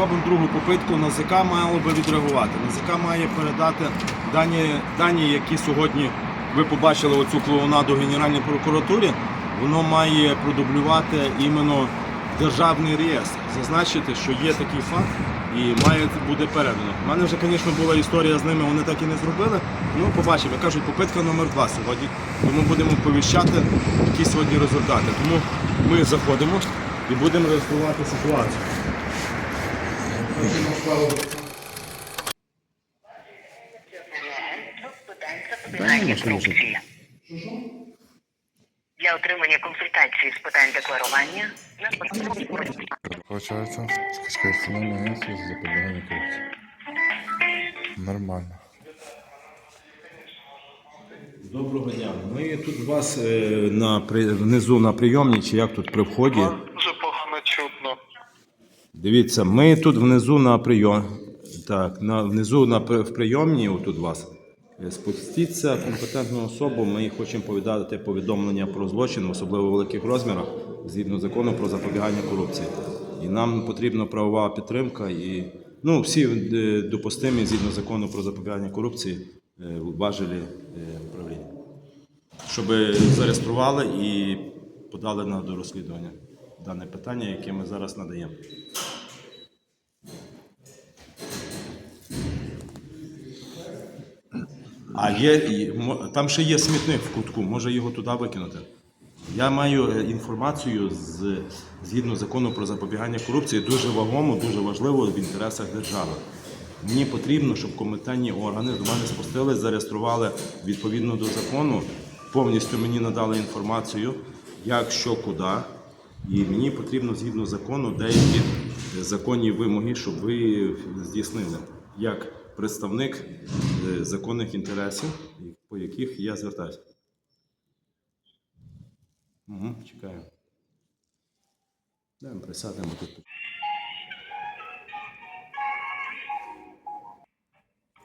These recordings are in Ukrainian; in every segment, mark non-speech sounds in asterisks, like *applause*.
робимо другу попитку. НАЗК мало би відреагувати. НАЗК має передати дані, дані, які сьогодні ви побачили оцю клоунаду Генеральній прокуратурі. Воно має продублювати іменно державний реєстр, зазначити, що є такий факт і має буде передано. У мене вже, звісно, була історія з ними, вони так і не зробили. Ну, побачимо. Кажуть, попитка номер два сьогодні. Тому будемо повіщати, які сьогодні результати. Тому ми заходимо і будемо реєструвати ситуацію. Для отримання консультації з питань декларування на Получается, скачка национальное агентство за запобігання корупції. Нормально. Доброго дня. Ми тут у вас е, на при внизу на прийомні, чи як тут при вході. Дивіться, ми тут внизу на прийом. Так, на внизу на в прийомні, отут вас. Е, Спустіться компетентну особу. Ми хочемо повідати повідомлення про злочин, особливо в великих розмірах, згідно закону про запобігання корупції. І нам потрібна правова підтримка і ну, всі е, допустимі згідно закону про запобігання корупції е, важелі управління. Щоб зареєстрували і подали на до розслідування дане питання, яке ми зараз надаємо. А є, там ще є смітник в кутку, може його туди викинути. Я маю е, інформацію з, згідно закону про запобігання корупції, дуже вагому, дуже важливо в інтересах держави. Мені потрібно, щоб компетентні органи до мене спустили, зареєстрували відповідно до закону, повністю мені надали інформацію, як, що, куди. І мені потрібно згідно закону деякі е, законні вимоги, щоб ви здійснили як представник е, законних інтересів, по яких я звертаюся. Угу, чекаю. Давай присядемо тут.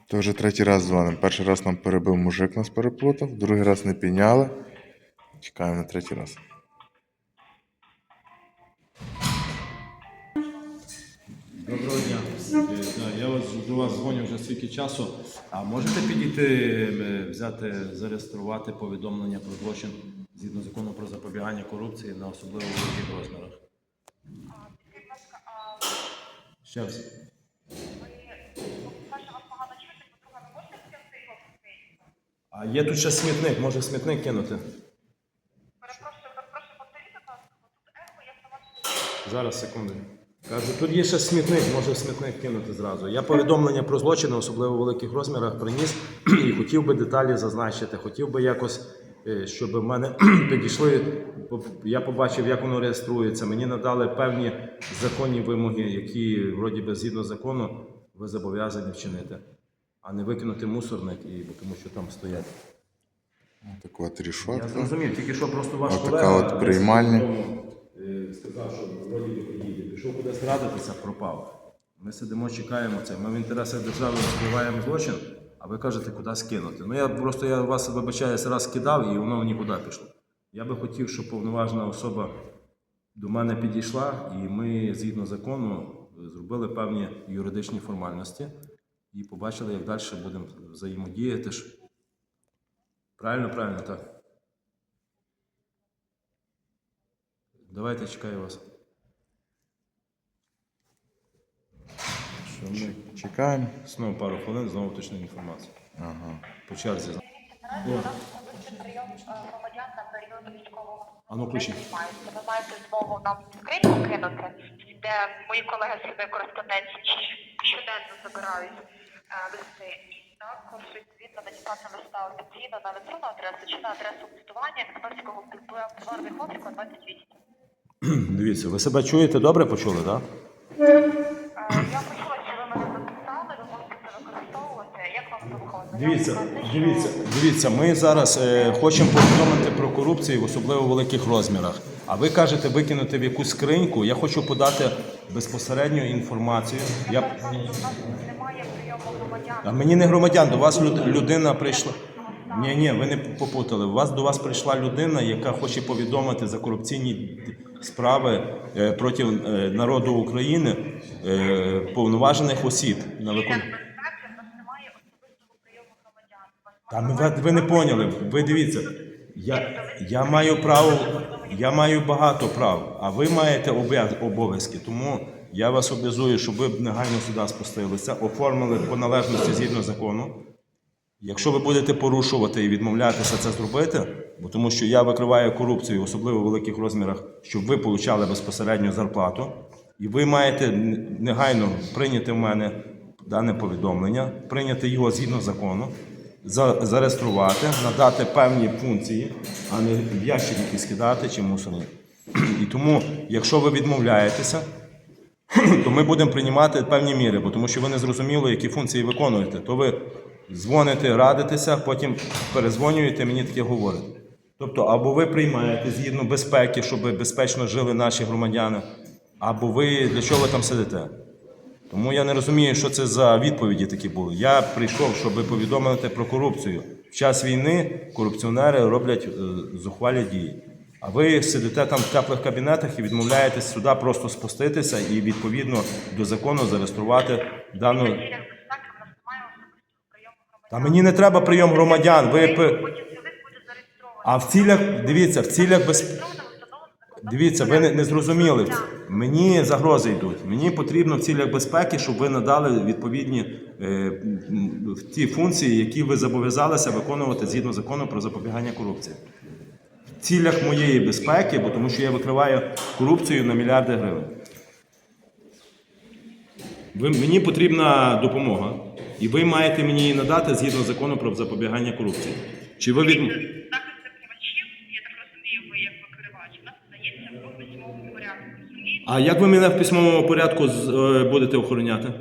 То вже третій раз дзвонимо. Перший раз нам перебив мужик, нас переплутав, другий раз не підняли. Чекаємо на третій раз. Стільки часу. А можете підійти, е, взяти, зареєструвати повідомлення про злочин згідно закону про запобігання корупції на особливо великих розмірах? Ще раз. А є тут ще смітник, може смітник кинути? Зараз, секунду. Кажу, тут є ще смітник, може смітник кинути зразу. Я повідомлення про злочини, особливо в великих розмірах, приніс і хотів би деталі зазначити. Хотів би якось, е, щоб в мене *clears throat* підійшли. Я побачив, як воно реєструється. Мені надали певні законні вимоги, які, вроді би, згідно закону, ви зобов'язані вчинити, а не викинути мусорник, і, бо тому що там стоять. Так от Я рішотка. зрозумів, тільки що просто ваш колега от приймальня. е, сказав, що вроді. Пішов кудись радитися, пропав. Ми сидимо, чекаємо це. Ми в інтересах держави розкриваємо злочин, а ви кажете, куди скинути. Ну я просто я вас вибачаюся, раз кидав і воно нікуди пішло. Я би хотів, щоб повноважена особа до мене підійшла, і ми, згідно закону, зробили певні юридичні формальності і побачили, як далі будемо взаємодіяти. Правильно, правильно, так. Давайте чекаю вас. Що ми чекаємо? Знову пару хвилин, знову точну інформацію. Ага. По черзі. Наразі у нас проводиться прийом громадян на період військового А ну, включи. Не приймається. Ви маєте змогу нам скриньку кинути, де мої колеги з кореспонденції щоденно забирають е, листи. І також відповідно надіслати листа офіційно на електронну адресу чи на адресу листування Михновського бульварний Хлопчика 28. Дивіться, ви себе чуєте добре почули, так? Е, Дивіться, дивіться, дивіться, ми зараз е, хочемо повідомити про корупцію, в особливо великих розмірах. А ви кажете викинути в якусь скриньку. Я хочу подати безпосередню інформацію. Я... Немає прийому громадян. А мені не громадян, до вас люд- людина прийшла. Ні, ні, ви не попутали. У вас до вас прийшла людина, яка хоче повідомити за корупційні справи е, проти е, народу України е, повноважених осіб на викон... безпеки в нас немає особистого прийому громадян. У вас Та ну, ви, ви не поняли. Ви дивіться, я, я маю право, я маю багато прав, а ви маєте обов'язки. Тому я вас обов'язую, щоб ви негайно сюди спустилися, оформили по належності згідно закону. Якщо ви будете порушувати і відмовлятися це зробити, бо тому що я викриваю корупцію, особливо в великих розмірах, щоб ви получали безпосередню зарплату, і ви маєте негайно прийняти в мене дане повідомлення, прийняти його згідно закону, за- зареєструвати, надати певні функції, а не в ящик якийсь кидати чи мусорні. І тому, якщо ви відмовляєтеся, *clears throat* то ми будемо приймати певні міри, бо тому що ви не зрозуміли, які функції виконуєте. То ви дзвоните, радитеся, потім перезвонюєте, мені таке говорите. Тобто, або ви приймаєте згідно безпеки, щоб безпечно жили наші громадяни, або ви для чого ви там сидите. Тому я не розумію, що це за відповіді такі були. Я прийшов, щоб повідомити про корупцію. В час війни корупціонери роблять е, зухвалі дії. А ви сидите там в теплих кабінетах і відмовляєтесь сюди просто спуститися і відповідно до закону зареєструвати дану. Та мені не треба прийом громадян. Ви а в цілях, дивіться, в цілях без. Дивіться, ви не, не зрозуміли. Мені загрози йдуть. Мені потрібно в цілях безпеки, щоб ви надали відповідні е, ті функції, які ви зобов'язалися виконувати згідно закону про запобігання корупції. В цілях моєї безпеки, бо тому що я викриваю корупцію на мільярди гривень. Ви, мені потрібна допомога, і ви маєте мені її надати згідно закону про запобігання корупції. Чи ви від... Захист викривачів, я так розумію, ви як викривач, у нас надається в письмовому порядку. Розумієте? А як ви мене в письмовому порядку е, будете охороняти?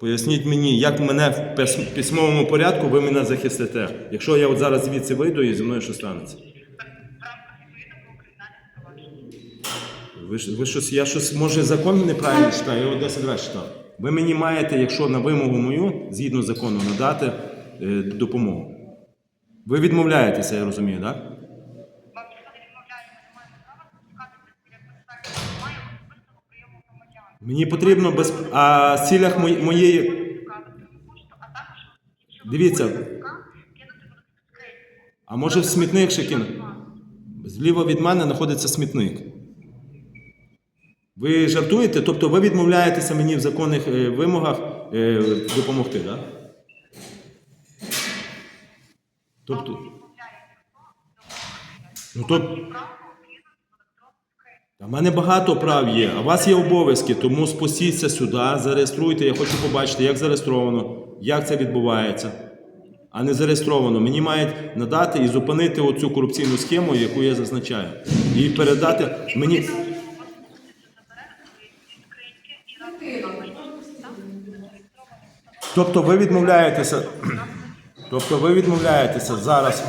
Поясніть мені, як мене в пис- письмовому порядку ви мене захистите, якщо я от зараз звідси вийду і зі мною що станеться? Ви, ж- ви щось, я щось, може, закон неправильно читаю, я от 10 разів читав. Ви мені маєте, якщо на вимогу мою, згідно закону, надати е, допомогу. Ви відмовляєтеся, я розумію, так? Вам ніхто не відмовляє, ми не маємо права спускатися в цілях безпеки, немає особистого прийому громадян. Мені потрібно без. А в цілях мої- моєї. Дивіться. А може в смітник ще кинути? Зліва від мене знаходиться смітник. Ви жартуєте? Тобто ви відмовляєтеся мені в законних е, вимогах е, допомогти, так? Тобто. Ну, то... В мене багато прав є, а у вас є обов'язки, тому спустіться сюди, зареєструйте. Я хочу побачити, як зареєстровано, як це відбувається. А не зареєстровано. Мені мають надати і зупинити оцю корупційну схему, яку я зазначаю. І передати мені. Тобто ви відмовляєтеся. Тобто ви відмовляєтеся зараз.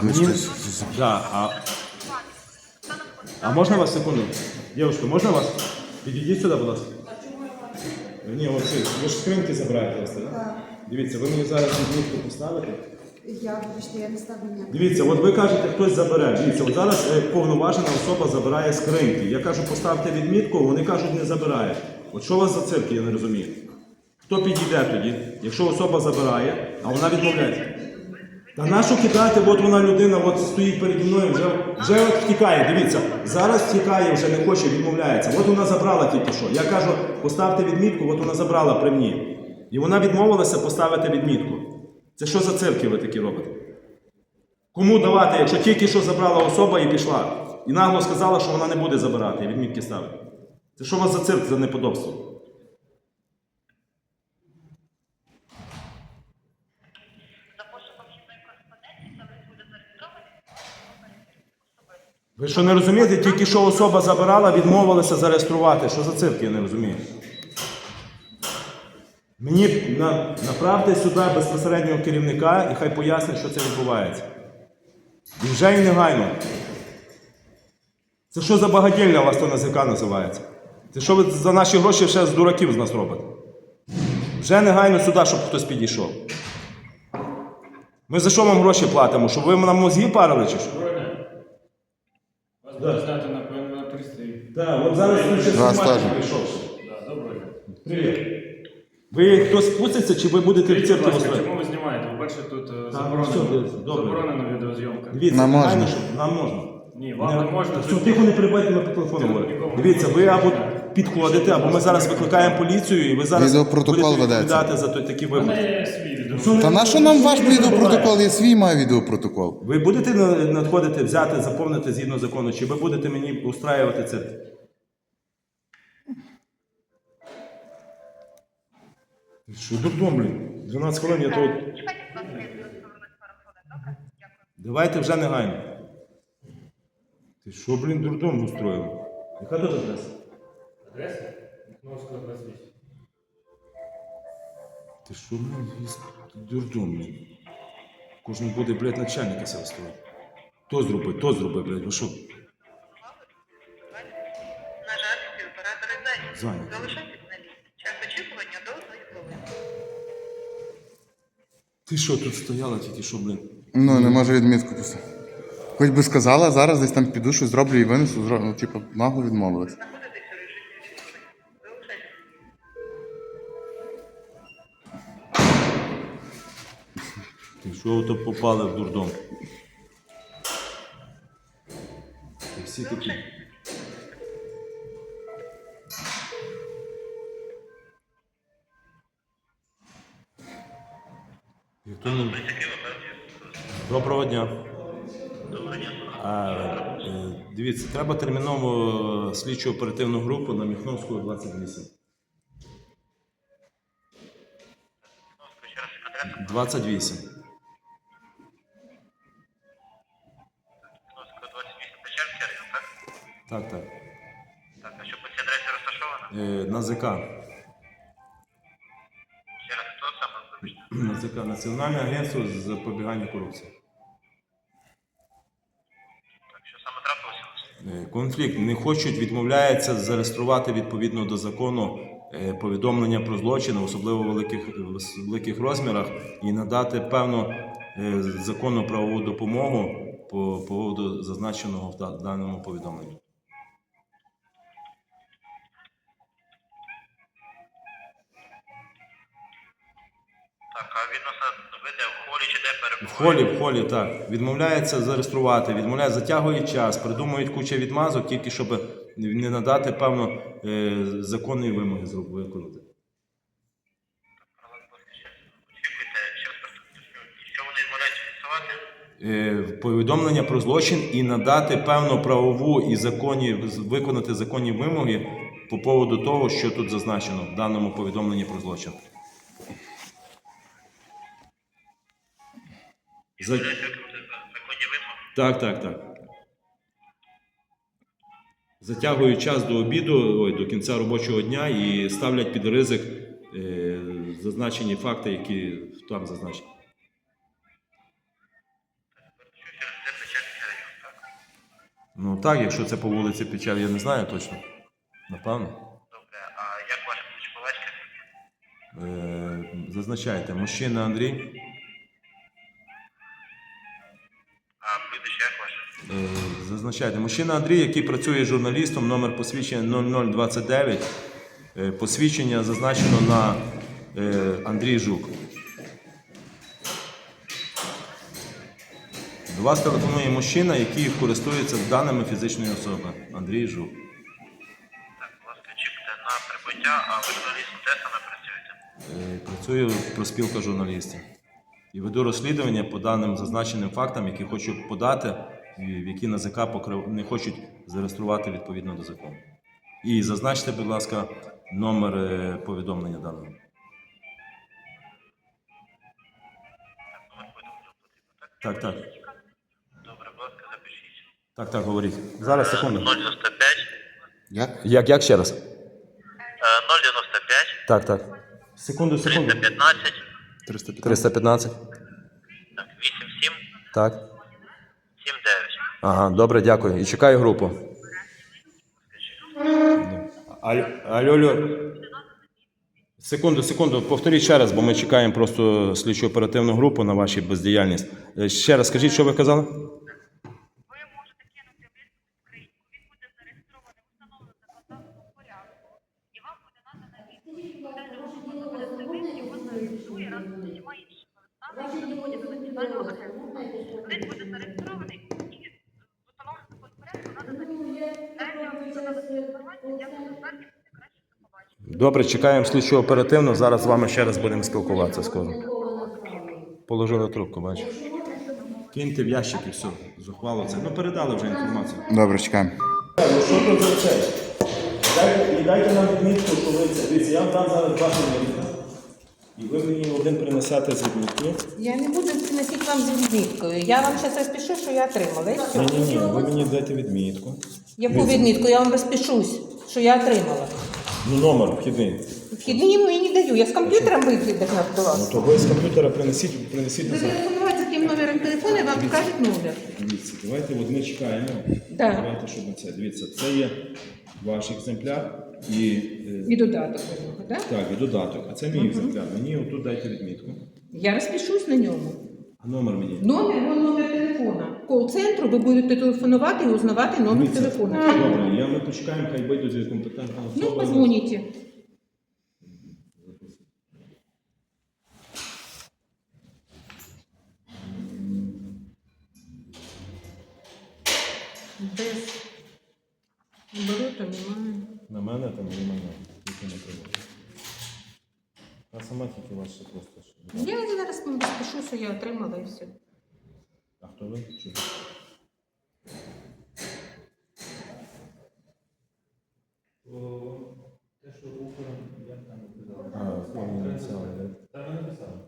Щось- Да, а... а можна вас секунду? Дівчинка, можна вас? Підійдіть сюди, будь ласка. Ні, от це, ви ж скриньки забираєте вас, так? Дивіться, ви мені зараз відмітку поставите. Я вибачте, я не ставлю ніяк. Дивіться, от ви кажете, хтось забере. Дивіться, от зараз е, повноважена особа забирає скриньки. Я кажу, поставте відмітку, вони кажуть, не забирає. От що у вас за цирки, я не розумію. Хто підійде тоді, якщо особа забирає, а вона відмовляється? Та нащо кидати, от вона людина от стоїть переді мною, вже, вже от втікає. Дивіться, зараз втікає, вже не хоче, відмовляється. От вона забрала тільки що. Я кажу, поставте відмітку, от вона забрала при мені. І вона відмовилася поставити відмітку. Це що за цирки ви такі робите? Кому давати, якщо тільки що забрала особа і пішла? І нагло сказала, що вона не буде забирати, і відмітки ставити. Це що у вас за цирк за неподобство? За пошуком вхідної кореспонденції, це лист буде зареєстрований, особисто. Ви що не розумієте, тільки що особа забирала, відмовилася зареєструвати. Що за цирк, я не розумію. Мені на, направте сюди безпосереднього керівника і хай пояснить, що це відбувається. І вже і негайно. Це що за багатєлля у вас то язика називається? Це що ви за наші гроші ще з дураків з нас робите? Вже негайно сюди, щоб хтось підійшов. Ми за що вам гроші платимо? Щоб ви нам мозги парили чи що? Буде знати на, на пристрій. Так, от зараз ми ще знімати теж. прийшов. Да, доброго дня. Привіт. Ви хтось спуститься чи ви будете в Скажіть, будь ласка, чому ви знімаєте? Ви бачите, тут е, все, заборонено, добре. заборонена відеозйомка. Дивіться, Нам можна. що нам можна. Ні, вам не можна. Все, тихо не перебайте на телефону. говоримо. Дивіться, ви або підходите, або ми зараз викликаємо поліцію, і ви зараз Відеопротокол будете ведеться. відповідати за той такі випадки. є свій відео. Та на що нам ваш відеопротокол? Я свій маю відеопротокол. Ви будете на- надходити, взяти, заповнити згідно закону, чи ви будете мені устраювати? Ти Що дурдом, блін? 12 хвилин я тут. Чекайте, будь ласка, я зараз пару хвилин, добре? Дякую. Давайте вже негайно. Ти що, блін, дурдом устроїли? Яка тут адреса? Адреса? Махновського 28. Ти що, із- дурдом, блін. Кожен буде, блядь, начальника себе строїти. То зроби, то зроби, блядь, ви що? На жаль, всі оператори зайняті. Зайняті. Залишайтесь на лінії. Час очікування до 1 хвилини. Ти що, тут стояла тільки що, блін? Ну, не можу відмітку пустити. Хоч би сказала, зараз десь там піду, щось зроблю і винесу, зро... ну, типу, нагло відмовилась. Що ви то попали в дурдом? Ти всі такі. Ніхто не- Доброго дня. А, е, дивіться, треба терміново слідчу оперативну групу на Міхновську 28. 28. Так, так. Так, а що по цій адресі розташовано? Е, на ЗК. Ще раз, хто саме вибачте? *clears throat* На ЗК Національне агентство з запобігання корупції. Так, що саме трапилося? Е, Конфлікт не хочуть, відмовляються зареєструвати відповідно до закону е, повідомлення про злочин, особливо в великих, в великих розмірах, і надати певну е, законну правову допомогу по поводу зазначеного в даному повідомленні. В холі, в холі, так. Відмовляється зареєструвати, відмовляє, затягує час, придумують кучу відмазок, тільки щоб не надати певно е, законної вимоги виконати. Е, повідомлення про злочин і надати певну правову і законні виконати законні вимоги по поводу того, що тут зазначено в даному повідомленні про злочин. За... Так, так, так. Затягують час до обіду, ой, до кінця робочого дня і ставлять під ризик е, зазначені факти, які там зазначені. Ну так, якщо це по вулиці Печер, я не знаю точно. Напевно. Добре, а як по? Е, зазначайте, мужчина Андрій. Зазначайте, мужчина Андрій, який працює журналістом, номер посвідчення 0029. Е, посвідчення зазначено на е, Андрій Жук. До вас телефонує мужчина, який користується даними фізичної особи. Андрій Жук. Так, будь ласка, очікуйте на прибуття, а ви журналістом де саме працюєте? Е, Працюю в проспілка журналістів. І веду розслідування по даним зазначеним фактам, які хочу подати, в які НАЗК не хочуть зареєструвати відповідно до закону. І зазначте, будь ласка, номер е, повідомлення даного. Так? Так. Добре, будь ласка, запишіть. Так, так, говоріть. Зараз секунду. 095, Як? Як, як ще раз? е, 095, Так, так. Секунду, секунду. 315, 315. 315. так, 87, Так. 79. Ага, добре, дякую. І чекаю групу. Алло, алло, алло. Секунду, секунду, повторіть ще раз, бо ми чекаємо просто слідчу оперативну групу на вашу бездіяльність. Е, Ще раз скажіть, що ви казали? Ви можете кинути лист у скриньку, він буде зареєстрований в встановленому законодавством порядку, і вам буде надана відповідь. Буде зрозуміло, буде його зареєструє разом з усіма іншими листами, які надходять до національного агентства. Лист буде зареєстрований і в встановленому порядку надана відповідь. Далі я вам надала цю інформацію, дякую за звернення, буде краще до побачення. Добре, чекаємо слідчу оперативно. Зараз з вами ще раз будемо спілкуватися скоро. Положили трубку, бачиш. Киньте в ящик і все. Зухвало це. Ну передали вже інформацію. Добре, чекаємо. Ну що то за це? Дайте, і дайте нам відмітку, що ви це. Дивіться, я вам дам зараз два відмітка. І ви мені один принесете з відміткою. Я не буду приносити вам з відміткою. Я вам зараз розпишу, що я отримала. І. Ні, ні, ні, ви мені дайте відмітку. Яку відмітку? Я вам розпишусь, що я отримала. Ну, номер вхідний. Вхідні йому і не даю. Я з комп'ютером вийду до вас. То ви з комп'ютера принесіть, принесіть Ви назад. телефонувати тим номером телефону, і вам покажуть номер. Дивіться, давайте от ми чекаємо. Да. Давайте, щоб ми це. Дивіться, це є ваш екземпляр і, е, І додаток до нього, так? так, і додаток. А це мій екземпляр. Мені отут дайте відмітку. Я розпишусь на ньому. А номер мені. Номер, вон номер телефона. Кол-центру ви будете телефонувати і узнавати номер Дивіться, телефона. Добре, я ми почекаємо, хай вийдуть компетентна особа. Ну, позвоните. Без обороту немає. На мене там немає. Тільки не треба. А сама тільки ваша просто. Я зараз розпишу, що я отримала і все. А хто ви? Чого? Те, що Укром, як там. А, написали? Та ви написали.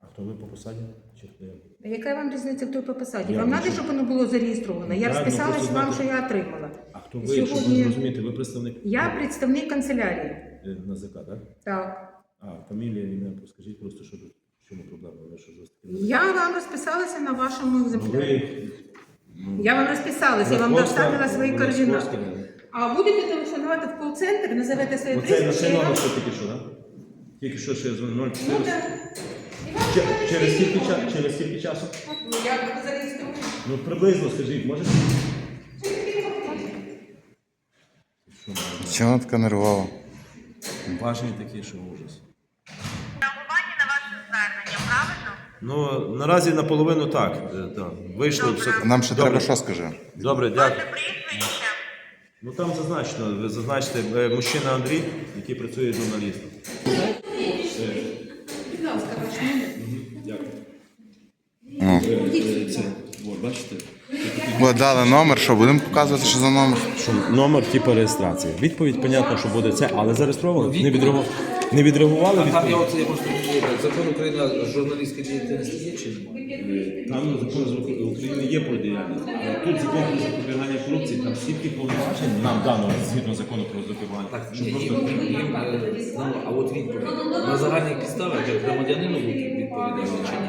А хто ви по посаді? Чи хто я? А яка вам різниця, хто по посаді? Я Вам треба, щоб воно було зареєстровано. Я ну, розписалась просто вам, знати. що я отримала. А хто ви, Сьогодні- щоб ви зрозуміти, ви представник Я представник канцелярії. е, НАЗК, так? Так. А, фамілія, ім'я, скажіть просто, що тут, в чому проблема? Ви що ж? Я вам розписалася на вашому Ну, екземплярі. ви... ну, Я вам розписалася, я вам Московська- доставила свої координати. Московська, А будете телефонувати в кол-центр, назовете своє Оце на прізвище. ще я вам- номер, що тільки що, так? Тільки що ще дзвонив 0 Ну, так. Че- Через скільки часу? Через скільки часу? Ну, як ви зареєструєте? Ну приблизно скажіть, може? Чого вона така нервова? Важний такий, що ужас. Реагування на ваше звернення, правильно? Ну, наразі наполовину так. е. Вийшло все. Нам ще Добре. треба що скажи? Добре, дякую. Ваше прізвище. Ну там зазначено, ви зазначите е, мужчина Андрій, який працює журналістом. Ну. Ви дали номер, що будемо показувати, що за номер? Номер типу реєстрації. Відповідь, понятно, що буде це, але зареєстровано. Не відреагували. Не відреагували Там я оце я просто не знаю, закон України журналістської діяльності є чи немає? Там закон з України є про діяльність. А тут закон про запобігання корупції, там стільки повноважень нам дано згідно закону про запобігання. Так, що ні, просто їм, їм, е, а от відповідь. На загальних підставах як громадянину чи ні?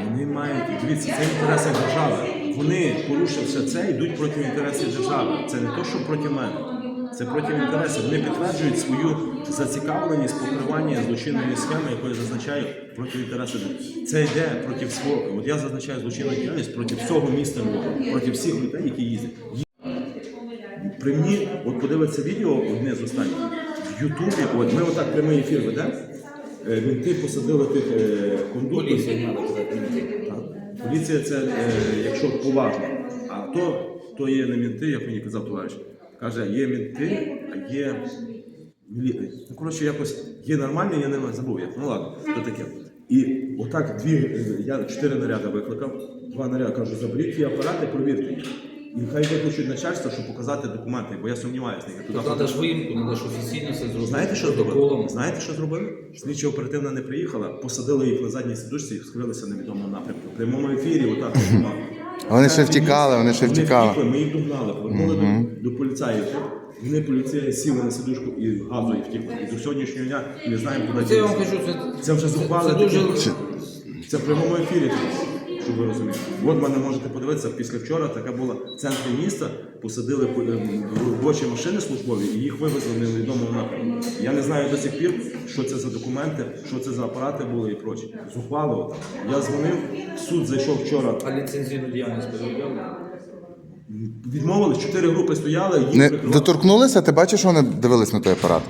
Вони мають дивіться, це інтереси держави. Вони, порушивши це, йдуть проти інтересів держави. Це не то, що проти мене. Це проти інтересів. Вони підтверджують свою зацікавленість покривання злочинної схеми, якою зазначаю проти інтересів. Це йде проти свого. От я зазначаю злочинну діяльність проти всього міста Львова, проти всіх людей, які їздять. При мені, от подивиться відео одне з останніх в Ютубі. От ми отак прямий ефір ведемо. Е, Мінти посадили тих е, кондукторів. Поліція це, е, якщо поважно. А то, то є не мінти, як мені казав товариш. Каже, є мінти, а є. Ну, коротше, якось є нормальні, я не забув як. Ну ладно, то таке. І отак дві, е, я чотири наряди викликав, два наряди кажу, заберіть ті апарати, провірте їх. І хай викличуть начальство, щоб показати документи, бо я сумніваюся. Я туди Треба ж виїмку, треба ж офіційно все зробити. Знаєте, що зробили? Знаєте, що зробили? Слідча оперативна не приїхала, посадили їх на задній сидушці і скрилися на невідомому напрямку. В прямому ефірі, отак. Вони ще втікали, вони ще Вони втікали. втікли, ми їх догнали, повернули до, до поліцаїв. Вони поліція сіли на сидушку і газою втікли. І до сьогоднішнього дня не знаємо, куди Це я вам ділися. кажу, це, Це вже зухвали це дуже такі- Це в прямому ефірі. Щоб ви розуміли. От мене можете подивитися, після вчора така була в центрі міста, посадили е, робочі машини службові і їх вивезли в невідомому напрямку. Я не знаю до сих пір, що це за документи, що це за апарати були і прочі. Зухвало. Я дзвонив, суд зайшов вчора. А ліцензійну діяльність перевіряли? Відмовились, чотири групи стояли, їх Не прикривали. доторкнулися, ти бачиш, що вони дивились на той апарат?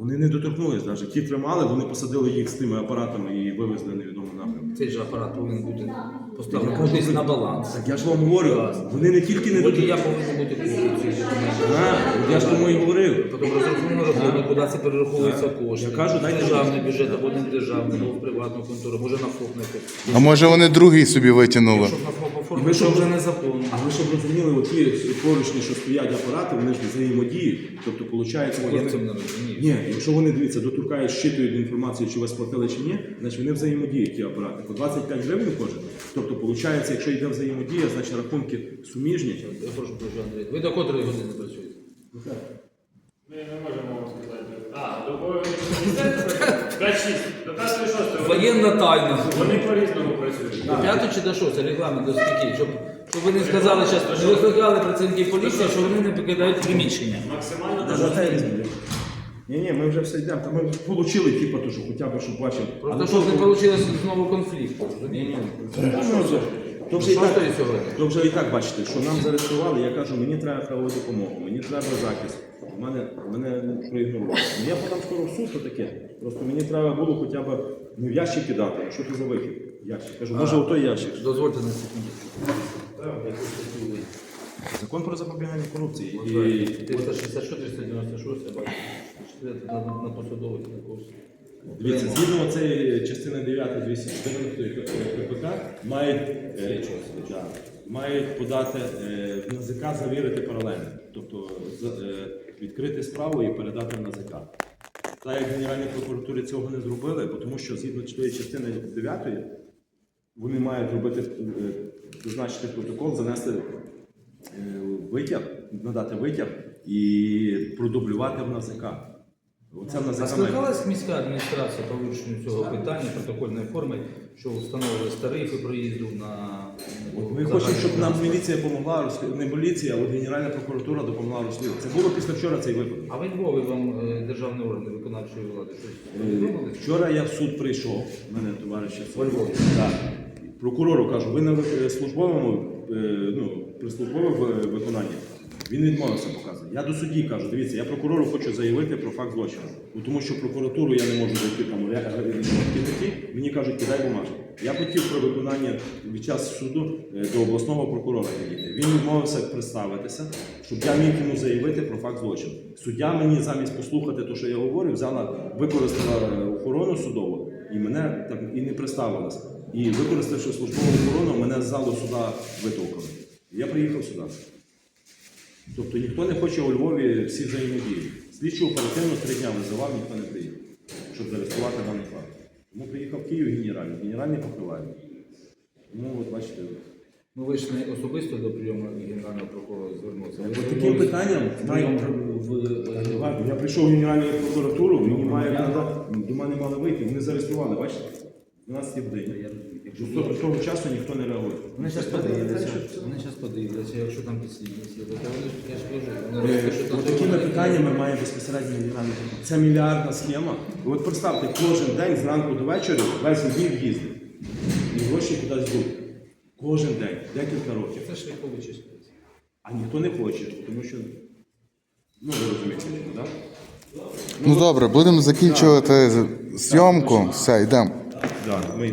Вони не доторкнулись навіть. Ті тримали, вони посадили їх з тими апаратами і вивезли в невідомому напрямку. Цей же апарат повинен бути поставлений кудись на баланс. Так я ж вам говорю, вони не тільки не Водія я повинен бути. Так, я ж тому і говорив. Потім розрахунок рахунок, куди це перераховуються кошти. Я кажу, дайте державний бюджет або не державний, або в приватну контору, може на ФОП не А може вони другий собі витягнули? На ФОП Ви оформити, що вже вже- незаконно. А ви щоб розуміли, оті поручні, що стоять апарати, вони ж взаємодіють. Тобто, виходить, Я в цьому не розумію. Ні, якщо вони дивіться, доторкають, щитують інформацію, чи ви сплатили чи ні, значить вони взаємодіють ті апарати. По 25 гривень кожен. Тобто, виходить, якщо йде взаємодія, значить рахунки суміжні. Я прошу прошу, Андрій. Ви до котрої години працюєте? Ми не можемо вам сказати. А, до кого 5-6. До 5-6. Воєнна тайна. Вони по-різному працюють. До п'ятої чи до шостої регламент до скільки? Щоб, щоб ви не сказали, зараз не викликали працівників поліції, що вони не покидають приміщення. Максимально за. Ні, ні, ми вже все йдемо. Та ми отримали, типу, то, що хоча б щоб бачив. Просто щоб не вийшло знову конфлікту. розумієте? То вже, і так, то вже і так бачите, що нам зареєстрували, я кажу, мені треба правову допомогу, мені треба захист. У мене, мене проігнорували. Я подам скоро в суд, то таке. Просто мені треба було хоча б ну, в ящик кидати. Що це за вихід? Ящик. Кажу, може, у той ящик. Дозвольте на секунду. Закон про запобігання корупції. І 366, 396, я бачу. На, на посадових якогось. Дивіться, згідно цієї частини 9 214 КПК мають, е, да, мають подати е, в НАЗК завірити паралельно. Тобто е, відкрити справу і передати в НАЗК. Так як Генеральній прокуратурі цього не зробили, тому що згідно цієї частини 9 вони мають робити, зазначити протокол, занести е, витяг, надати витяг і продублювати в НАЗК. Оце А скликалась міська адміністрація по вирішенню цього питання протокольної форми, що встановили тарифи проїзду на ми хочемо, щоб нам міліція допомогла, розслід- не міліція, а от Генеральна прокуратура допомогла розслідувати. Це було після вчора цей випадок. А ви Львові вам е, державні органи виконавчої влади щось Е? Вчора я в суд прийшов, в мене Во Львові? Так. Прокурору кажу, ви на ви- службовому, е, ну, при службовому ви- виконанні. Він відмовився показати. Я до судді кажу, дивіться, я прокурору хочу заявити про факт злочину. Бо Тому що прокуратуру я не можу зайти там ре- мені кажуть, кидай бумажку. Я хотів про виконання під час суду е, до обласного прокурора підійти. Він відмовився представитися, щоб я міг йому заявити про факт злочину. Суддя мені замість послухати те, що я говорю, взяла, використала е, охорону судову і мене так і не представилася. І використавши службову охорону, мене з залу суда витовкали. Я приїхав сюди. Тобто ніхто не хоче у Львові всі взаємодії. Слідчу оперативно три дня визивав, ніхто не приїхав, щоб зареєструвати даний факт. Тому приїхав в Київ генеральний, генеральний покриває. Тому от бачите, Ну ви ж не особисто до прийому генерального прокурора звернувся. Ви от таким питанням в має в е, я прийшов в Генеральну прокуратуру, мені має надати, до мене мали вийти, вони зареєстрували, бачите? 12 годин. До того- того часу ніхто не реагує. Вони зараз подивляться, вони зараз подивляться, якщо там підслідність є, то вони ж я ж кажу, вони Е, розкажуть, що От там такими питаннями має безпосередньо генеральний прокурор. Це мільярдна схема. І от представте, кожен день зранку до вечора весь Львів їздить. І гроші кудись йдуть. Кожен день, декілька років. Це шляховий чистець. А ніхто не хоче, тому що, ну ви розумієте, чому, так? Ну добре, будемо закінчувати з- зйомку. Все, йдемо. Да, ми